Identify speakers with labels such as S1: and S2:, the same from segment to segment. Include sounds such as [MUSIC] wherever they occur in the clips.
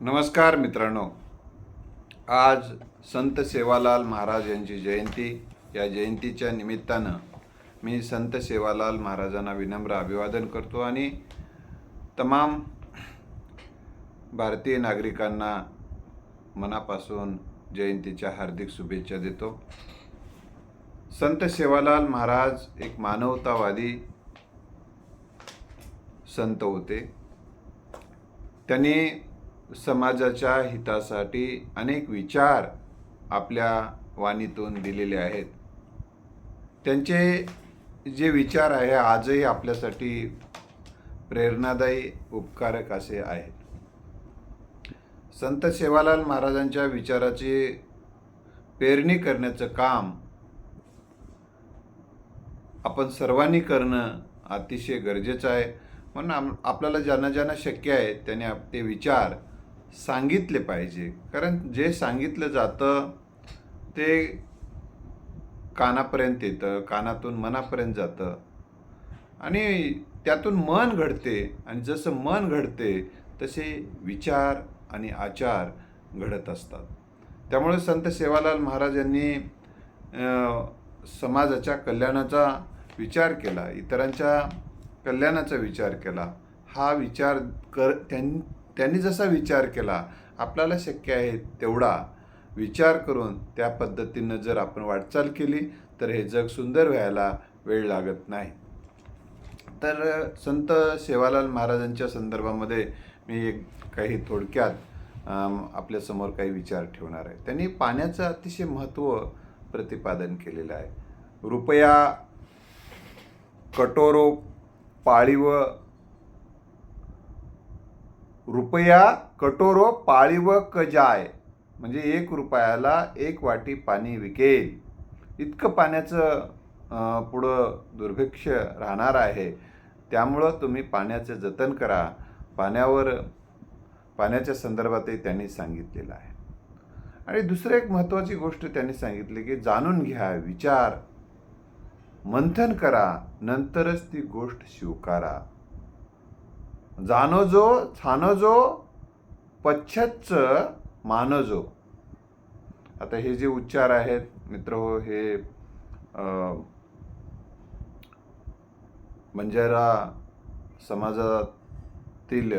S1: नमस्कार मित्रांनो. आज संत सेवालाल महाराज यांची जयंती. या जयंतीच्या निमित्तानं मी संत सेवालाल महाराजांना विनम्र अभिवादन करतो आणि तमाम भारतीय नागरिकांना मनापासून जयंतीच्या हार्दिक शुभेच्छा देतो. संत सेवालाल महाराज एक मानवतावादी संत होते. त्यांनी समाजाच्या हितासाठी अनेक विचार आपल्या वाणीतून दिलेले आहेत. त्यांचे जे विचार आहे आजही आपल्यासाठी प्रेरणादायी उपकारक असे आहेत. संत सेवालाल महाराजांच्या विचाराची पेरणी करण्याचं काम आपण सर्वांनी करणं अतिशय गरजेचं आहे. म्हणून आम आपल्याला ज्यांना ज्यांना शक्य आहे त्याने आप- ते विचार सांगितले पाहिजे. कारण जे सांगितलं जातं ते कानापर्यंत येतं कानातून मनापर्यंत जातं. आणि त्यातून मन घडते आणि जसं मन घडते तसे विचार आणि आचार घडत असतात. त्यामुळे संत सेवालाल महाराज यांनी समाजाच्या कल्याणाचा विचार केला इतरांच्या कल्याणाचा विचार केला. हा विचार कर त्यां त्यांनी जसा विचार केला आपल्याला शक्य आहे तेवढा विचार करून त्या पद्धतीनं जर आपण वाटचाल केली तर हे जग सुंदर व्हायला वेळ लागत नाही. तर संत सेवालाल महाराजांच्या संदर्भामध्ये मी एक काही थोडक्यात आपल्यासमोर काही विचार ठेवणार आहे. त्यांनी पाण्याचं अतिशय महत्त्व प्रतिपादन केलेलं आहे. रुपया कटोरो पाळीव रुपया कटोरो पाळीव जाय म्हणजे एक रुपयाला एक वाटी पाणी विकेल. इतकं पाण्याचं पुढं दुर्भिक्ष राहणार आहे. त्यामुळं तुम्ही पाण्याचं जतन करा. पाण्यावर पाण्याच्या संदर्भातही त्यांनी सांगितलेलं आहे. आणि दुसरं एक महत्त्वाची गोष्ट त्यांनी सांगितली की जाणून घ्या विचार मंथन करा. नंतरच ती गोष्ट स्वीकारा. जानजो छानजो पश्चच्च मानजो. आता हे जे उच्चार आहेत मित्र हो हे बंजारा समाजातील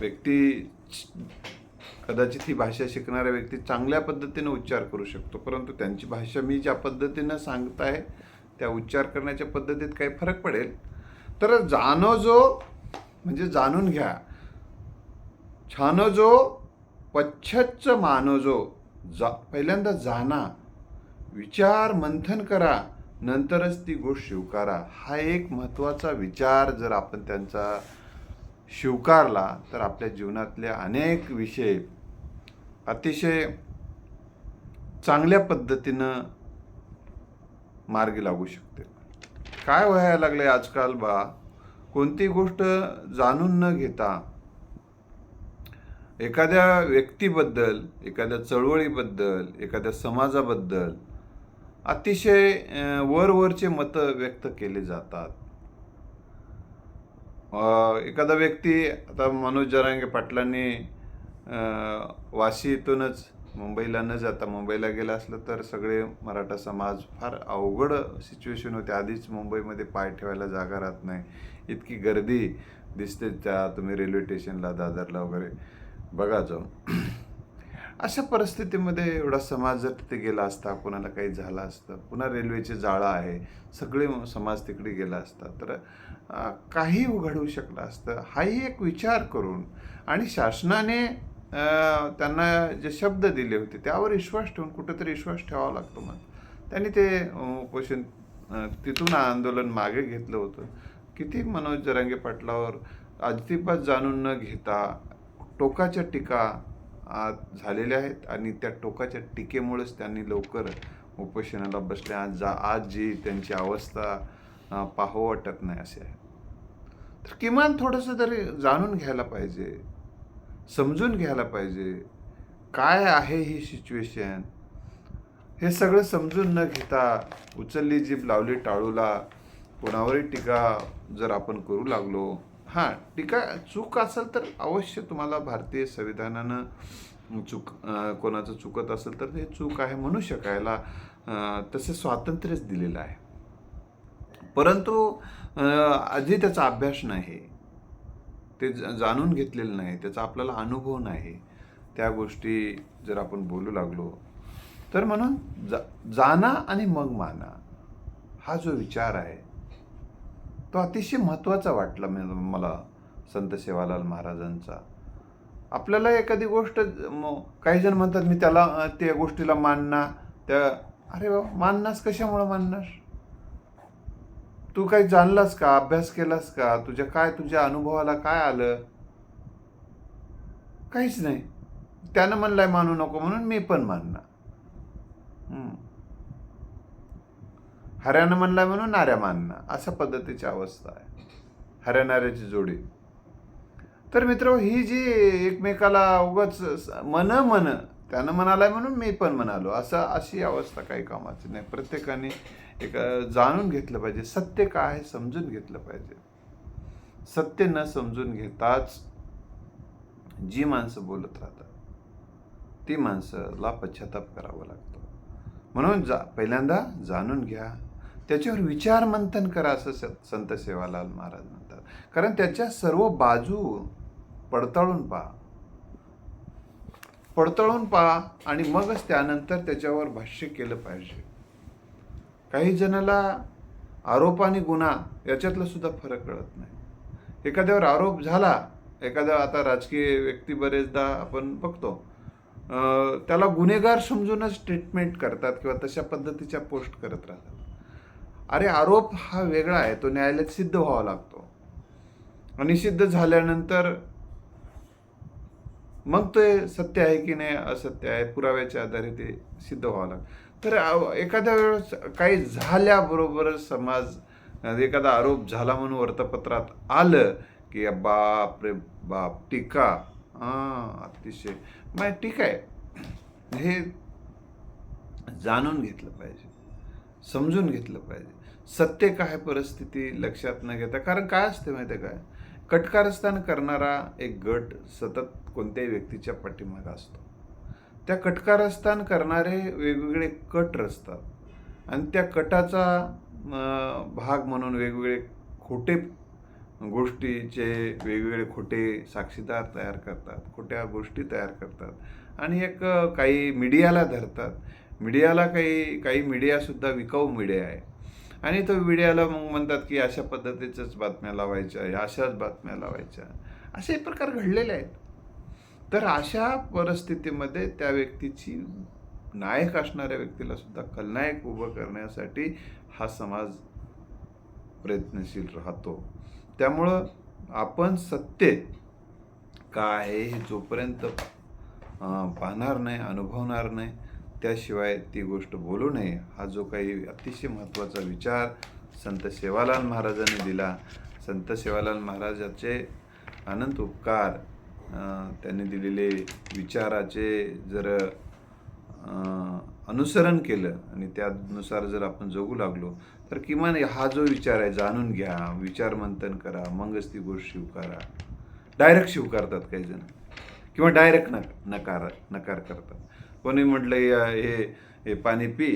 S1: व्यक्ती कदाचित ही भाषा शिकणाऱ्या व्यक्ती चांगल्या पद्धतीने उच्चार करू शकतो. परंतु त्यांची भाषा मी ज्या पद्धतीनं सांगत आहे त्या उच्चार करण्याच्या पद्धतीत काही फरक पडेल. तर जाणो जो म्हणजे जाणून घ्या. छानो जो पश्चच्च मानो जो जा पहिल्यांदा जाणा विचार मंथन करा नंतरच ती गोष्ट स्वीकारा. हा एक महत्त्वाचा विचार जर आपण त्यांचा स्वीकारला तर आपल्या जीवनातले अनेक विषय अतिशय चांगल्या पद्धतीनं मार्गी लागू शकते काय व्हायला लागले आजकाल बा? कोणती गोष्ट जाणून न घेता एखाद्या व्यक्तीबद्दल एखाद्या चळवळीबद्दल एखाद्या समाजाबद्दल अतिशय वरवरचे मतं व्यक्त केले जातात. एखादा व्यक्ती आता मनोज जरांगे पाटलांनी वाशीतूनच मुंबईला न जाता मुंबईला गेला असलं तर सगळे मराठा समाज फार अवघड सिच्युएशन होते. आधीच मुंबईमध्ये पाय ठेवायला जागा राहत नाही. इतकी गर्दी दिसते त्या तुम्ही रेल्वे स्टेशनला दादरला वगैरे. बघा जाऊन [CLEARS THROAT] अशा परिस्थितीमध्ये एवढा समाज जर तिथे गेला असता कोणाला काही झालं असतं पुन्हा रेल्वेचे जाळं आहे सगळे समाज तिकडे गेला असता तर काही उघडू शकलं असतं. हाही एक विचार करून आणि शासनाने त्यांना जे शब्द दिले होते त्यावर विश्वास ठेवून कुठेतरी विश्वास ठेवावा लागतो मग. त्यांनी ते उपोषण तिथून आंदोलन मागे घेतलं होतं. किती मनोज जरांगे पाटलावर अजिबात जाणून न घेता टोकाच्या टीका आज झालेल्या आहेत आणि त्या टोकाच्या टीकेमुळेच त्यांनी लवकर उपोषणाला बसले. आज जा आज जी त्यांची अवस्था पाहो पाहावं वाटत नाही असे आहे. तर किमान थोडंसं तरी जाणून घ्यायला पाहिजे. समजून घ्यायला पाहिजे. काय आहे ही सिच्युएशन हे सगळं समजून न घेता उचलली जीभ लावली टाळूला. कोणावरही टीका जर आपण करू लागलो. हां टीका चूक असेल तर अवश्य तुम्हाला भारतीय संविधानानं चूक कोणाचं चुकत असेल तर ते चूक आहे म्हणू शकायला तसे स्वातंत्र्यच दिलेलं आहे. परंतु आधी त्याचा अभ्यास नाही. ते जाणून घेतलेलं नाही त्याचा आपल्याला अनुभव नाही त्या गोष्टी जर आपण बोलू लागलो तर म्हणून जा जाणा आणि मग माना हा जो विचार आहे तो अतिशय महत्त्वाचा वाटला मला संत सेवालाल महाराजांचा. आपल्याला एखादी गोष्ट काही जण म्हणतात मी त्याला त्या गोष्टीला मानना त्या अरे बाबा माननास कशामुळं मानणार? तू काही जाणलास का? अभ्यास केलास का? तुझ्या काय तुझ्या अनुभवाला काय आलं? काहीच नाही. त्यानं म्हणलाय मानू नको म्हणून मी पण मानणार. हऱ्यानं म्हणलाय म्हणून नाऱ्या मानणं अशा पद्धतीची अवस्था आहे. हऱ्या नाऱ्याची जोडी. तर मित्र ही जी एकमेकाला उगाच मन मन त्यानं म्हणालाय म्हणून मी पण म्हणालो. असं अशी अवस्था काही कामाची नाही. प्रत्येकाने एक जाणून घेतलं पाहिजे. सत्य काय आहे समजून घेतलं पाहिजे. सत्य न समजून घेताच जी माणसं बोलत राहतात ती माणसाला पश्चाताप करावा लागतो. म्हणून जा पहिल्यांदा जाणून घ्या. त्याच्यावर विचार मंथन करा असं संत सेवालाल महाराज म्हणतात. कारण त्याच्या सर्व बाजू पडताळून पहा. पडतळून पहा आणि मगच त्यानंतर त्याच्यावर भाष्य केलं पाहिजे. काही जणाला आरोप आणि गुन्हा याच्यातला सुद्धा फरक कळत नाही. एखाद्यावर आरोप झाला एखाद्या आता राजकीय व्यक्ती बरेचदा आपण बघतो त्याला गुन्हेगार समजूनच ट्रीटमेंट करतात किंवा तशा पद्धतीच्या पोस्ट करत राहतात. अरे आरोप हा वेगळा आहे तो न्यायालयात सिद्ध व्हावा लागतो. आणि सिद्ध झाल्यानंतर मग ते सत्य आहे की नाही असत्य आहे पुराव्याच्या आधारे ते सिद्ध व्हावं लागतं. तर एखाद्या वेळेस काही झाल्याबरोबरच समाज एखादा आरोप झाला म्हणून वर्तपत्रात आलं की बाप रे बाप टीका. हां अतिशय. मग ठीक आहे. हे जाणून घेतलं पाहिजे. समजून घेतलं पाहिजे. सत्य काय परिस्थिती लक्षात न घेता कारण काय असते माहिती आहे काय? कटकारस्थान करणारा एक गट सतत कोणत्याही व्यक्तीच्या पाठीमागे असतो. त्या कटकारस्थान करणारे वेगवेगळे कट रचतात आणि त्या कटाचा भाग म्हणून वेगवेगळे खोटे गोष्टीचे वेगवेगळे खोटे साक्षीदार तयार करतात खोट्या गोष्टी तयार करतात आणि एक काही मीडियाला धरतात. मीडियाला काही काही मीडियासुद्धा विकाऊ मीडिया आहे. आणि तो मीडियाला मग म्हणतात की अशा पद्धतीच्याच बातम्या लावायच्या या अशाच बातम्या लावायच्या. असे प्रकार घडलेले आहेत. तर अशा परिस्थितीमध्ये त्या व्यक्तीची नायक असणाऱ्या व्यक्तीला सुद्धा खलनायक उभं करण्यासाठी हा समाज प्रयत्नशील राहतो. त्यामुळं आपण सत्य काय आहे हे जोपर्यंत पाहणार नाही अनुभवणार नाही त्याशिवाय ती गोष्ट बोलू नये. हा जो काही अतिशय महत्त्वाचा विचार संत सेवालाल महाराजांनी दिला. संत सेवालाल महाराजाचे अनंत उपकार त्यांनी दिलेले विचाराचे जर अनुसरण केलं आणि त्यानुसार जर आपण जगू लागलो तर किमान हा जो विचार आहे जाणून घ्या. विचार मंथन करा मगच ती गोष्ट स्वीकारा डायरेक्ट स्वीकारतात काही जण. किंवा डायरेक्ट नक नकार नकार करतात. कोणी म्हटलं या हे हे पाणी पी.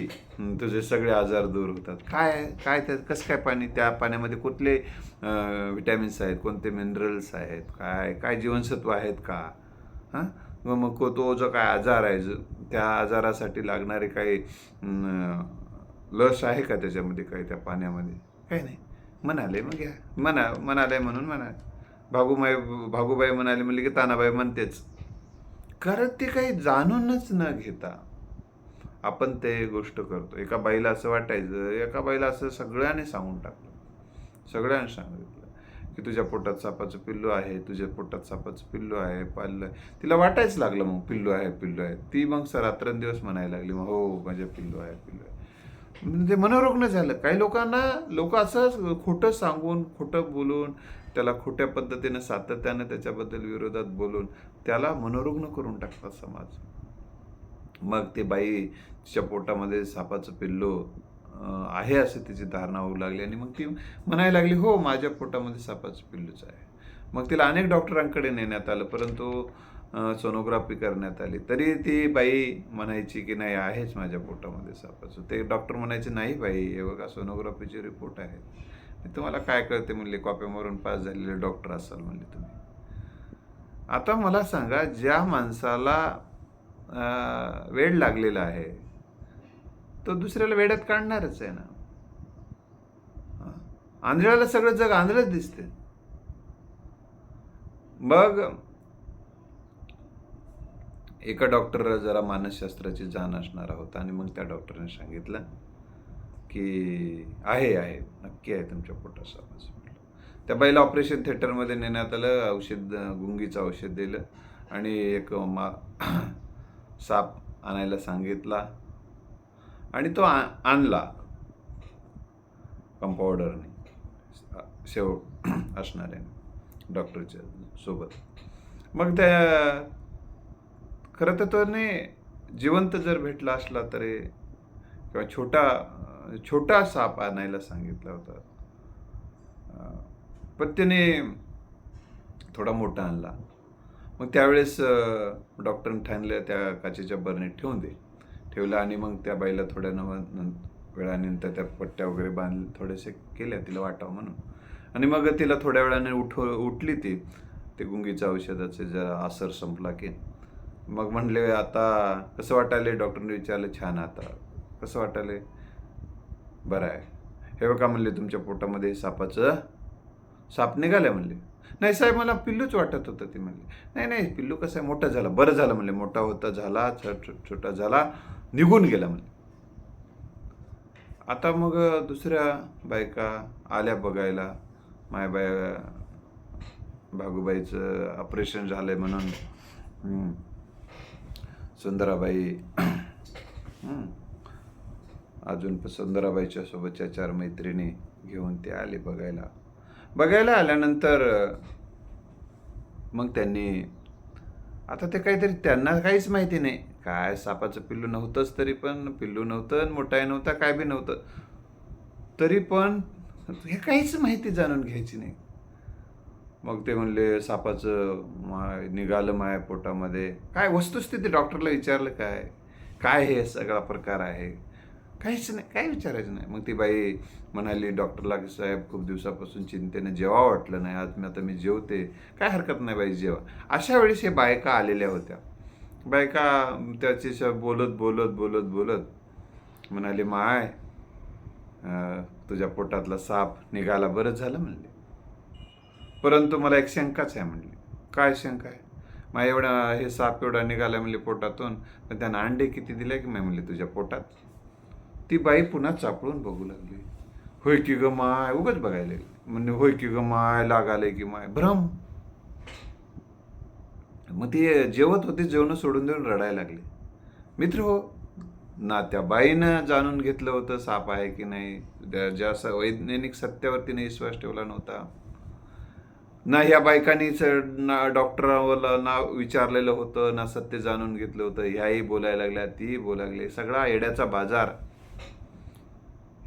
S1: तुझे सगळे आजार दूर होतात. काय काय त्यात कसं काय पाणी? त्या पाण्यामध्ये कुठले विटॅमिन्स आहेत? कोणते मिनरल्स आहेत? काय काय जीवनसत्व आहेत का? हां? मग मग को- तो जो काय आजार आहे जो त्या आजारासाठी लागणारे काही लस आहे का त्याच्यामध्ये काही त्या पाण्यामध्ये? काही नाही. म्हणाले मग घ्या म्हणा म्हणाले म्हणून म्हणा भागूबाई भागूबाई म्हणाले म्हणले की तानाबाई म्हणतेच. कारण ते काही जाणूनच न घेता आपण ते गोष्ट करतो. एका बाईला असं वाटायचं एका बाईला असं सगळ्यांनी सांगून टाकलं. सगळ्यांनी सांगितलं की तुझ्या पोटात सापाचं पिल्लू आहे तुझ्या पोटात सापाचं पिल्लू आहे पाल्लं. आहे तिला वाटायच लागलं मग पिल्लू आहे पिल्लू आहे. ती मग रात्रंदिवस म्हणायला लागली मग हो माझ्या पिल्लू आहे पिल्लू आहे. म्हणजे मनोरुग्ण झालं. काही लोकांना लोक असं खोटं सांगून खोटं बोलून त्याला खोट्या पद्धतीनं सातत्यानं त्याच्याबद्दल विरोधात बोलून त्याला मनोरुग्ण करून टाकतात समाज. मग ते बाईच्या पोटामध्ये सापाचं पिल्लू आहे असं तिची धारणा होऊ लागली आणि मग ती म्हणायला लागली हो माझ्या पोटामध्ये सापाचं पिल्लूच आहे. मग तिला अनेक डॉक्टरांकडे नेण्यात आलं. परंतु सोनोग्राफी करण्यात आली. तरी ती बाई म्हणायची की नाही आहेच माझ्या पोटामध्ये सापाचं ते डॉक्टर म्हणायचे नाही बाई हे बघा सोनोग्राफीचे रिपोर्ट आहेत मी तुम्हाला काय कळते म्हणले कॉप्यामरून पास झालेले डॉक्टर असाल म्हणले तुम्ही. आता मला सांगा ज्या माणसाला वेड लागलेला आहे तो दुसऱ्याला वेड्यात काढणारच आहे ना? आंधळ्याला सगळं जग आंधळच दिसते मग एका डॉक्टर जरा मानसशास्त्राची जाण असणार आहोत आणि मग त्या डॉक्टरने सांगितलं की आहे आहे. नक्की आहे तुमच्या पोटाचा आवाज त्या बाईला ऑपरेशन थिएटरमध्ये नेण्यात आलं औषध गुंगीचं औषध दिलं आणि एक मा [CLEARS THROAT] साप आणायला सांगितला आणि तो आ- आणला कंपाऊंडरने शेव [CLEARS THROAT] असणाऱ्याने डॉक्टरच्या सोबत. मग त्या खरं तर त्याने जिवंत जर भेटला असला तरी किंवा छोटा छोटा साप आणायला सांगितला होता. पण त्याने थोडा मोठा आणला. मग त्यावेळेस डॉक्टरने ठाणलं त्या काचेच्या बरणीत ठेवून दे. ठेवलं आणि मग त्या बाईला थोड्या नव वेळानंतर त्या पट्ट्या वगैरे बांध थोडेसे केल्या तिला वाटावं म्हणून. आणि मग तिला थोड्या वेळाने उठ उठली ती. ते गुंगीच्या औषधाचे जरा आसर संपला की मग म्हणले आता कसं वाटायले डॉक्टरने विचारलं छान आता. कसं वाटायले बरं आहे. हे बघा म्हणले तुमच्या पोटामध्ये सापाचं साप निघालं म्हणले. नाही साहेब मला पिल्लूच वाटत होतं ते म्हणले. नाही नाही पिल्लू कसं आहे? मोठा झाला. बरं झालं म्हणले. मोठा होता झाला छोटा झाला निघून गेला म्हणले. आता मग दुसऱ्या बायका आल्या बघायला. माय बाय भागूबाईचं ऑपरेशन झालं आहे म्हणून सुंदराबाई अजून पण सुंदराबाईच्या सोबतच्या चार मैत्रिणी घेऊन ते आले बघायला. बघायला आल्यानंतर मग त्यांनी आता ते काहीतरी त्यांना काहीच माहिती नाही. काय सापाचं पिल्लू नव्हतंच तरी पण पिल्लू नव्हतं आणि मोठाही नव्हता काय बी नव्हतं. तरी पण हे काहीच माहिती जाणून घ्यायची नाही. मग ते म्हणले सापाचं निघालं माया पोटामध्ये. काय वस्तुस्थिती डॉक्टरला विचारलं काय? काय हे सगळा प्रकार आहे? काहीच नाही काय विचारायचं नाही. मग ती बाई म्हणाली डॉक्टरला की साहेब खूप दिवसापासून चिंतेने जेवा वाटलं नाही आज मी आता मी जेवते. काय हरकत नाही बाई जेवा. अशा वेळेस हे बायका आलेल्या होत्या. बायका त्याच्याशी बोलत बोलत बोलत बोलत म्हणाले माय तुझ्या पोटातला साप निघाला. बरंच झालं म्हणले. परंतु मला एक शंकाच आहे म्हणली. काय शंका आहे? मग एवढा हे साप एवढा निघाला म्हणले पोटातून पण त्यानं अंडे किती दिले की मी म्हणले तुझ्या पोटात? ती बाई पुन्हा चापळून बघू लागली. होय की ग माय? उगाच बघायला म्हणजे होय की ग माय? लागाले की माय? भ्रम. मग ती जेवत होती जेवण सोडून देऊन रडायला लागली. मित्र हो ना त्या बाईनं जाणून घेतलं होतं साप आहे की नाही. ज्या वैज्ञानिक सत्यावरती नाही विश्वास ठेवला नव्हता. ना ह्या बायकांनीच ना डॉक्टरांवरला ना विचारलेलं होतं ना सत्य जाणून घेतलं होतं. ह्याही बोलायला लागल्या ती बोलायला लागली सगळा येड्याचा बाजार.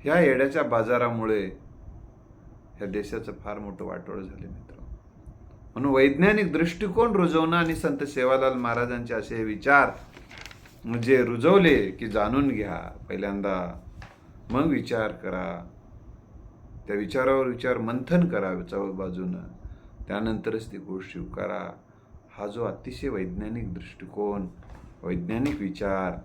S1: ह्या येड्याच्या बाजारामुळे ह्या देशाचं फार मोठं वाटोळ झाले मित्र म्हणून वैज्ञानिक दृष्टिकोन रुजवणं आणि संत सेवालाल महाराजांचे असे विचार म्हणजे रुजवले की जाणून घ्या. पहिल्यांदा मग विचार करा. त्या विचारावर विचार मंथन करा चौ बाजूनं त्यानंतरच ती गोष्ट स्वीकारा. हा जो अतिशय वैज्ञानिक दृष्टिकोन वैज्ञानिक विचार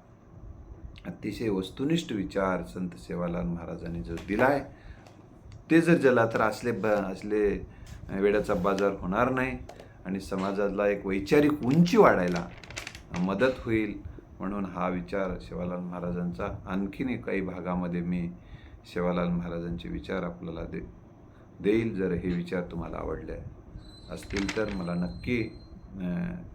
S1: अतिशय वस्तुनिष्ठ विचार संत सेवालाल महाराजांनी जो आहे ते जर जला तर असले ब असले वेड्याचा बाजार होणार नाही आणि समाजाला एक वैचारिक उंची वाढायला मदत होईल म्हणून हा विचार शिवालाल महाराजांचा. आणखीन काही भागामध्ये मी शिवालाल महाराजांचे विचार आपल्याला दे देईल जर हे विचार तुम्हाला आवडले. असतील तर मला नक्की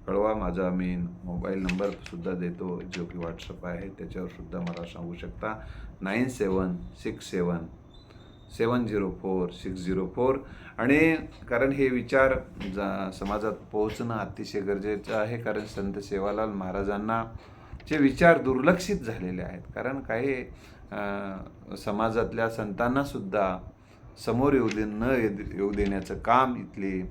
S1: कळवा माझा मी मोबाईल नंबरसुद्धा देतो जो की व्हॉट्सअप आहे. त्याच्यावरसुद्धा मला सांगू शकता. Nine seven six seven seven zero four six zero four. आणि कारण हे विचार जा समाजात पोहोचणं अतिशय गरजेचं आहे. कारण संत सेवालाल महाराजांना जे विचार दुर्लक्षित झालेले आहेत. कारण काही समाजातल्या संतांनासुद्धा समोर येऊ दे न येऊ येऊ देण्याचं काम इथली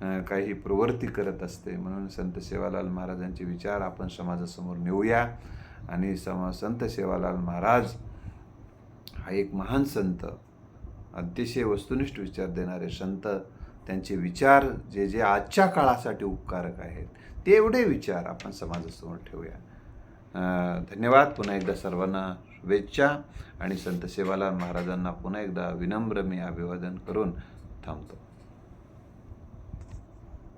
S1: काही प्रवृत्ती करत असते. म्हणून संत सेवालाल महाराजांचे विचार आपण समाजासमोर नेऊया. आणि सम संत सेवालाल महाराज हा एक महान संत अतिशय वस्तुनिष्ठ विचार देणारे संत. त्यांचे विचार जे जे आजच्या काळासाठी उपकारक आहेत तेवढे विचार आपण समाजासमोर ठेवूया. धन्यवाद. पुन्हा एकदा सर्वांना शुभेच्छा. आणि संत सेवालाल महाराजांना पुन्हा एकदा विनम्र मी अभिवादन करून थांबतो.